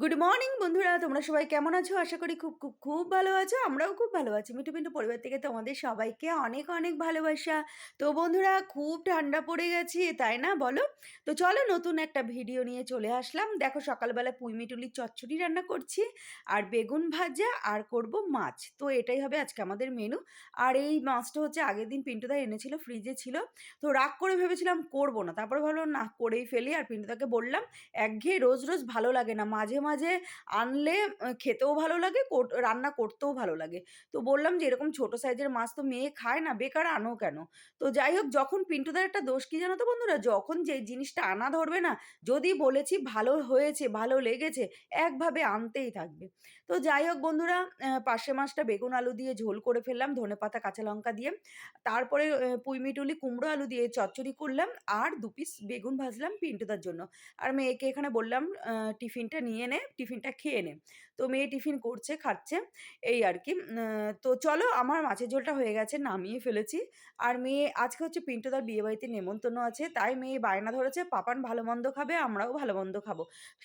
Good morning বন্ধুরা। তোমরা সবাই কেমন আছো? আশা করি খুব খুব খুব ভালো আছো। আমরাও খুব ভালো আছি। মিঠু পিন্টু পরিবার থেকে তোমাদের সবাইকে অনেক অনেক ভালোবাসা। তো বন্ধুরা, খুব ঠান্ডা পড়ে গেছে, তাই না? বলো। তো চলো নতুন একটা ভিডিও নিয়ে চলে আসলাম। দেখো, সকালবেলা পুঁই মিটুলির চচ্চড়ি রান্না করছি, আর বেগুন ভাজা, আর করব মাছ। তো এটাই হবে আজকে আমাদের মেনু আর এই মাছটা হচ্ছে আগের দিন পিন্টুদা এনেছিল ফ্রিজে ছিল। তো রাগ করে ভেবেছিলাম করব না। তারপরে ভাবলাম, না, করেই ফেলি। আর পিন্টুদাকে বললাম, একঘেয়ে রোজ রোজ ভালো লাগে না। মাঝে মাঝে আনলে খেতেও ভালো লাগে রান্না করতেও ভালো লাগে। তো বললাম যে, এরকম ছোট সাইজের মাছ তো মেয়ে খায় না, বেকার আনো কেন? তো যাই হোক, যখন পিন্টুদার একটা দোষ কি জানো তো বন্ধুরা? যখন যে জিনিসটা আনা ধরবে না, যদি বলেছি ভালো হয়েছে, ভালো লেগেছে, একভাবে আনতেই থাকবে। তো যাই হোক বন্ধুরা পার্শে মাছটা বেগুন আলু দিয়ে ঝোল করে ফেললাম, ধনে পাতা, কাঁচা লঙ্কা দিয়ে। তারপরে পুঁইমিটুলি কুমড়ো আলু দিয়ে চচ্চড়ি করলাম, আর দু পিস বেগুন ভাজলাম পিন্টুদার জন্য। আর মেয়েকে এখানে বললাম টিফিনটা নিয়ে নে টিফিনটা খেয়ে নে। তো মেয়ে টিফিন করছে, খাচ্ছে, এই আর কি। তো চলো আমার মাছের ঝোলটা হয়ে গেছে, নামিয়ে ফেলেছি। আর মেয়ে, আজকে হচ্ছে পিন্টুদার বিয়ে বাড়িতে নেমন্তন্ন আছে, তাই মেয়ে বায়না ধরেছে, পাপান ভালো মন্দ খাবে, আমরাও ভালো মন্দ খাব।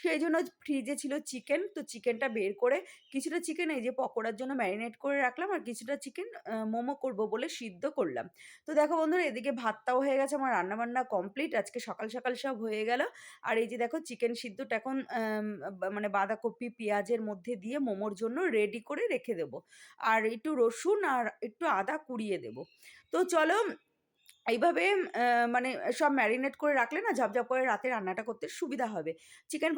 সেই জন্য ফ্রিজে ছিল চিকেন, তো চিকেনটা বের করে কিছুটা চিকেন, এই যে পকোড়ার জন্য ম্যারিনেট করে রাখলাম, আর কিছুটা চিকেন মোমো করব বলে সিদ্ধ করলাম। তো দেখো বন্ধুরা, এদিকে ভাতটাও হয়ে গেছে, আমার রান্নাবান্না কমপ্লিট, আজকে সকাল সকাল সব হয়ে গেল। আর এই যে দেখো, চিকেন সিদ্ধটা এখন মানে বাঁধাকপি, পেঁয়াজের মধ্যে দিয়ে মোমোর জন্য রেডি করে রেখে দেবো। আর একটু রসুন আর একটু আদা কুড়িয়ে দেবো। তো চলো এইভাবে মানে সব ম্যারিনেট করে রাখলে না ঝপঝপ করে রাতে রান্নাটা করতে সুবিধা হবে। চিকেন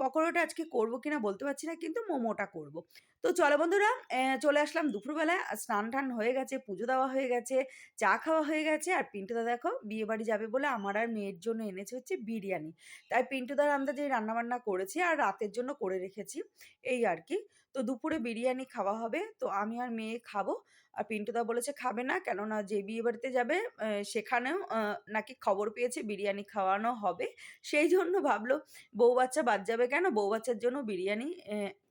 পকোড়াটা আজকে করব কিনা বলতে পারছি না, কিন্তু মোমোটা করব। তো চলো বন্ধুরা চলে আসলাম দুপুরবেলায় স্নান টান হয়ে গেছে, পুজো দেওয়া হয়ে গেছে, চা খাওয়া হয়ে গেছে, আর পিন্টুদা দেখো বিয়ে বাড়ি যাবে বলে আমার আর মেয়ের জন্য এনেছে হচ্ছে বিরিয়ানি। তাই পিন্টুদার আন্দাজে এই রান্নাবান্না করেছি আর রাতের জন্য করে রেখেছি, এই আর কি। তো দুপুরে বিরিয়ানি খাওয়া হবে, তো আমি আর মেয়ে খাব, আর পিন্টুদা বলেছে খাবে না, কেননা যে বিয়ে বাড়িতে যাবে সেখানেও নাকি খবর পেয়েছে বিরিয়ানি খাওয়ানো হবে। সেই জন্য ভাবলো বউ বাচ্চা বাদ যাবে কেন? বউ বাচ্চার জন্য বিরিয়ানি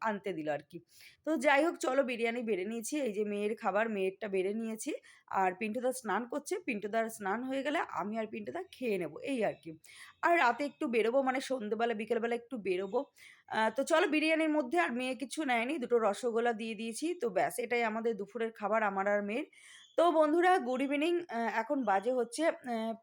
আনতে দিল আর কি। তো যাই হোক, চলো বিরিয়ানি বেড়ে নিয়েছি। এই যে মেয়ের খাবার, মেয়েরটা বেড়ে নিয়েছি। আর পিন্টুদা স্নান করছে। পিন্টুদার স্নান হয়ে গেলে আমি আর পিন্টুদা খেয়ে নেব, এই আর কি। আর রাতে একটু বেরোবো মানে সন্ধ্যেবেলা বিকেলবেলা একটু বেরোবো। তো চলো বিরিয়ানির মধ্যে আর মেয়ে কিছু নেয়নি। দুটো রসগোল্লা দিয়ে দিয়েছি। তো ব্যাস, এটাই আমাদের দুপুরের খাবার, আমার আর মেয়ের। তো বন্ধুরা গুড ইভিনিং এখন বাজে হচ্ছে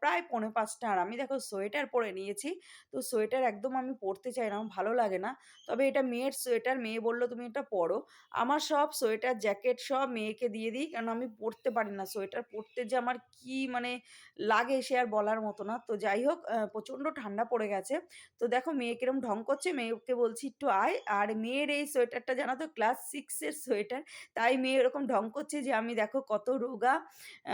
প্রায় পৌনে পাঁচটা আর আমি দেখো সোয়েটার পরে নিয়েছি। তো সোয়েটার একদম আমি পরতে চাই না, আমার ভালো লাগে না। তবে এটা মেয়ের সোয়েটার, মেয়ে বলল তুমি এটা পরো। আমার সব সোয়েটার, জ্যাকেট সব মেয়েকে দিয়ে দিই, কারণ আমি পরতে পারি না। সোয়েটার পরতে যে আমার কি মানে লাগে সে আর বলার মতো না। তো যাই হোক প্রচণ্ড ঠান্ডা পড়ে গেছে। তো দেখো মেয়ে কিরম ঢং করছে, মেয়েকে বলছি একটু আয়। আর মেয়ের এই সোয়েটারটা জানো তো ক্লাস সিক্সের সোয়েটার। তাই মেয়ে এরকম ঢং করছে যে আমি দেখো কত রোগা আহ,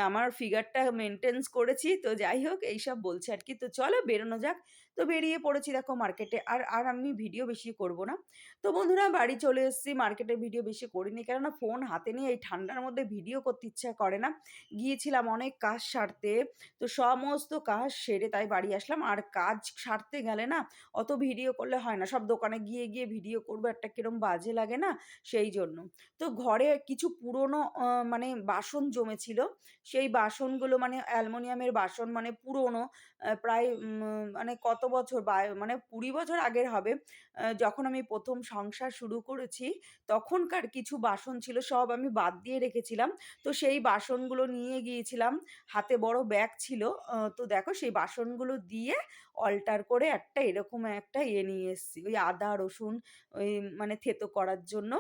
আমার ফিগারটা মেনটেন্স করেছি। তো যাই হোক এইসব বলছে আর কি তো চলো বেরোনো যাক। তো বেরিয়ে পড়েছি দেখো মার্কেটে আর আর আমি ভিডিও বেশি করব না। তো বন্ধুরা বাড়ি চলে এসেছি মার্কেটে ভিডিও বেশি করিনি। কেননা ফোন হাতে নিয়ে এই ঠান্ডার মধ্যে ভিডিও করতে ইচ্ছা করে না। গিয়েছিলাম অনেক কাজ সারতে তো সমস্ত কাজ সেরে তাই বাড়ি আসলাম। আর কাজ সারতে গেলে না অত ভিডিও করলে হয় না। সব দোকানে গিয়ে গিয়ে ভিডিও করব একটা কিরম বাজে লাগে না সেই জন্য। তো ঘরে কিছু পুরনো মানে বাসন জমেছিল। সেই বাসনগুলো মানে অ্যালমোনিয়ামের বাসন মানে পুরনো প্রায় মানে কত বছর বা মানে কুড়ি বছর আগের হবে যখন আমি প্রথম সংসার শুরু করেছি, তখনকার কিছু বাসন ছিল, সব আমি বাদ দিয়ে রেখেছিলাম। তো সেই বাসনগুলো নিয়ে গিয়েছিলাম, হাতে বড় ব্যাগ ছিল তো দেখো সেই বাসনগুলো দিয়ে অল্টার করে একটা এরকম একটা ইয়ে নিয়ে এসেছি, ওই আদা, রসুন, ওই মানে থেতো করার জন্য।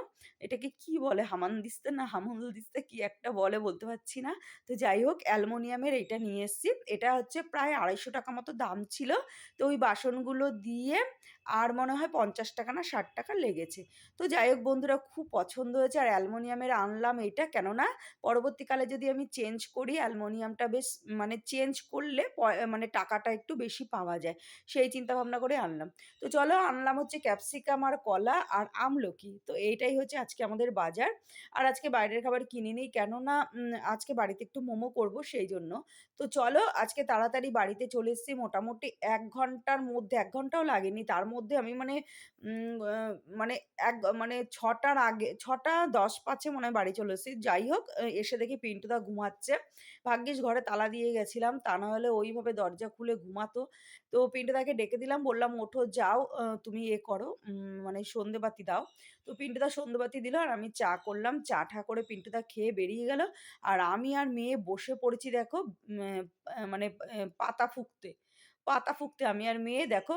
এটাকে কি বলে? হামান দিস্তে না হামল দিস্তে কি একটা বলে বলতে পারছি না। তো যাই হোক, অ্যালমোনিয়ামের এটা নিয়ে এসেছি, এটা হচ্ছে প্রায় আড়াইশো টাকা মতো দাম ছিল। তো ওই বাসনগুলো দিয়ে আর মনে হয় পঞ্চাশ টাকা না ষাট টাকা লেগেছে। তো যাই হোক বন্ধুরা, খুব পছন্দ হয়েছে। আর অ্যালমোনিয়ামের আনলাম এটা কেননা, পরবর্তীকালে যদি আমি চেঞ্জ করি, অ্যালমোনিয়ামটা বেশ মানে চেঞ্জ করলে মানে টাকাটা একটু বেশি পাওয়া যায়। সেই চিন্তা ভাবনা করে আনলাম। তো চলো আনলাম হচ্ছে ক্যাপসিকাম আর কলা আর আমলকি। তো এইটাই হচ্ছে আজকে আমাদের বাজার। আর আজকে বাইরের খাবার কিনে নিই কেননা আজকে বাড়িতে একটু মোমো করব সেই জন্য। তো চলো আজকে তাড়াতাড়ি বাড়িতে চলে এসেছি। মোটামুটি এক ঘণ্টার মধ্যে, এক ঘন্টাও লাগেনি, তার মধ্যে আমি মানে মানে এক মানে ৬ঃ০০ র আগে ৬ঃ০০ ১০ মনে হয় বাড়ি চলে এসেছি। যাই হোক এসে দেখি পিন্টুদা ঘুমাচ্ছে। ভাগ্যিস ঘরে তালা দিয়ে গেছিলাম। তা না হলে ওইভাবে দরজা খুলে ঘুমাতো। তো পিন্টুদাকে ডেকে দিলাম বললাম, "ওঠো যাও তুমি এ করো মানে সন্ধ্যেবাতি দাও।" তো পিন্টুদা সন্ধ্যেবাতি দিল আর আমি চা করলাম। চা ঠা করে পিন্টুদা খেয়ে বেরিয়ে গেল। আর আমি আর মেয়ে বসে পড়েছি দেখো মানে পাতা ফুঁকতে। পাতা ফুঁকতে আমি আর মেয়ে দেখো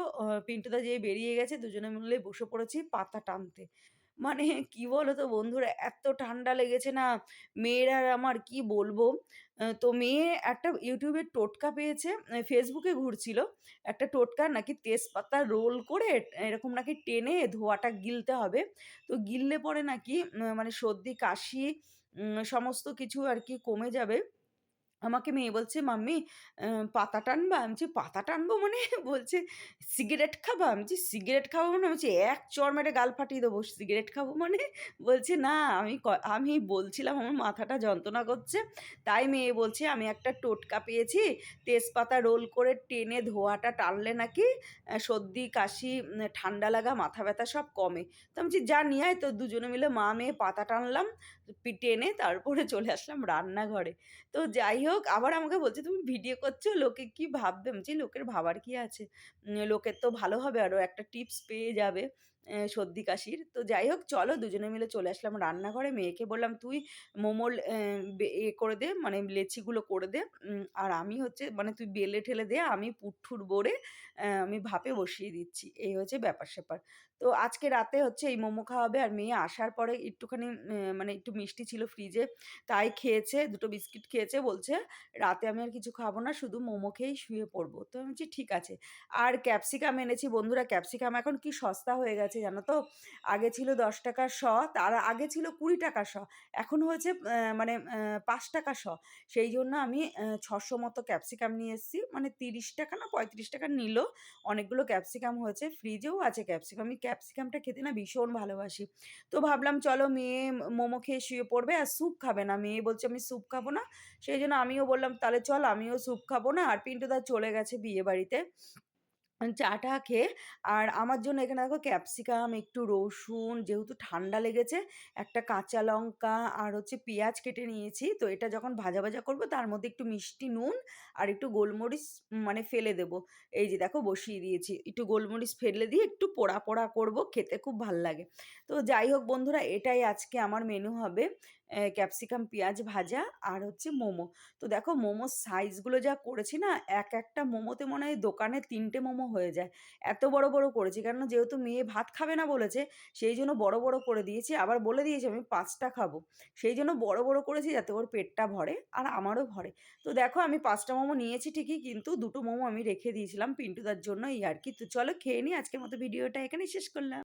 পিন্টুদা যেই বেরিয়ে গেছে দুজনে মিলে বসে পড়েছি পাতা টানতে। মানে কি বলতো বন্ধুরা এত ঠান্ডা লেগেছে না মেয়ের আর আমার কি বলব? তো মেয়ে একটা এর টোটকা পেয়েছে। ফেসবুকে ঘুরছিল। একটা টোটকা নাকি তেজপাতা রোল করে এরকম নাকি টেনে ধোয়াটা গিলতে হবে। তো গিললে পরে নাকি মানে সর্দি, কাশি সমস্ত কিছু আর কি কমে যাবে। আমাকে মেয়ে বলছে, "মাম্মি পাতা টানবা?" আমি বলছি, "পাতা টানবো মানে?" বলছে, "সিগারেট খাবা?" আমি বলছি, "সিগারেট খাব মানে?" আমি "এক চর মেরে গাল ফাটিয়ে দেবো। সিগারেট খাব মানে?" বলছে, "না আমি আমি বলছিলাম আমার মাথাটা যন্ত্রণা করছে। তাই মেয়ে বলছে, "আমি একটা টোটকা পেয়েছি। তেজপাতা রোল করে টেনে ধোয়াটা টানলে নাকি সর্দি, কাশি, ঠান্ডা লাগা, মাথা ব্যথা সব কমে।" তো আমি "যা নিয়ে আয়।" তো দুজনে মিলে মা মেয়ে পাতা টানলাম। টেনে তারপরে চলে আসলাম রান্নাঘরে। তো যাই হোক আবার আমাকে বলছে, "তুমি ভিডিও করছ লোকে কি ভাববে?" বলছি, "লোকের ভাবার কি আছে? লোকের তো ভালো হবে আরও একটা টিপস পেয়ে যাবে সর্দি কাশির।" তো যাই হোক চলো দুজনে মিলে চলে আসলাম রান্নাঘরে। মেয়েকে বললাম, "তুই মোমোর এ করে দে মানে লেচিগুলো করে দে। আর আমি হচ্ছে মানে তুই বেলে ঠেলে দে আমি পুর-ঠুর বড়ে আমি ভাপে বসিয়ে দিচ্ছি।" এই হচ্ছে ব্যাপার-স্যাপার। তো আজকে রাতে হচ্ছে এই মোমো খাওয়া হবে আর মেয়ে আসার পরে একটুখানি মানে একটু মিষ্টি ছিল ফ্রিজে তাই খেয়েছে, দুটো বিস্কিট খেয়েছে বলছে, "রাতে আমি আর কিছু খাব না, শুধু মোমো খেয়েই শুয়ে পড়ব।" তো আমি বলছি, "ঠিক আছে।" আর ক্যাপসিকাম এনেছি বন্ধুরা, ক্যাপসিকাম এখন কি সস্তা হয়ে গেছে জানো তো? আগে ছিল ৳১০ শ, তার আগে ছিল ৳২০ শ। এখন হয়েছে মানে পাঁচ টাকা শ। সেই জন্য আমি ছশো মতো ক্যাপসিকাম নিয়ে এসেছি। মানে ৳৩০ না ৳৩৫ নিল। অনেকগুলো ক্যাপসিকাম হয়েছে। ফ্রিজেও আছে ক্যাপসিকাম। ক্যাপসিকামটা খেতে না ভীষণ ভালোবাসি। তো ভাবলাম চলো মেয়ে মোমো খেয়ে শুয়ে পড়বে আর স্যুপ খাবে না। মেয়ে বলছে, "আমি স্যুপ খাব না।" সেই জন্য আমিও বললাম, "তাহলে চল আমিও স্যুপ খাব না।" আর পিন্টুদা চলে গেছে বিয়েবাড়িতে। চা-টা খেয়ে আর আমার জন্য এখানে দেখো ক্যাপসিকাম, একটু রসুন, যেহেতু ঠান্ডা লেগেছে, একটা কাঁচা লঙ্কা আর হচ্ছে পেঁয়াজ কেটে নিয়েছি। তো এটা যখন ভাজা, ভাজা করব তার মধ্যে একটু মিষ্টি নুন আর একটু গোলমরিচ মানে ফেলে দেব। এই যে দেখো বসিয়ে দিয়েছি। একটু গোলমরিচ ফেলে দিয়ে একটু পোড়া, পোড়া করব। খেতে খুব ভালো লাগে। তো যাই হোক বন্ধুরা এটাই আজকে আমার মেনু হবে। ক্যাপসিকাম, পেঁয়াজ ভাজা আর হচ্ছে মোমো। তো দেখো মোমোর সাইজগুলো যা করেছি না, এক একটা মোমোতে মনে হয় দোকানে তিনটে মোমো হয়ে যায়। এত বড়, বড় করেছি। কেননা যেহেতু মেয়ে ভাত খাবে না বলেছে, সেই জন্য বড়, বড় করে দিয়েছি। আবার বলে দিয়েছি আমি পাঁচটা খাব সেই জন্য বড়, বড় করেছি যাতে ওর পেটটা ভরে আর আমারও ভরে। তো দেখো আমি পাঁচটা মোমো নিয়েছি ঠিকই কিন্তু দুটো মোমো আমি রেখে দিয়েছিলাম পিন্টুদার জন্য এই আর কি তো চলো খেয়ে নিই। আজকের মতো ভিডিওটা এখানেই শেষ করলাম।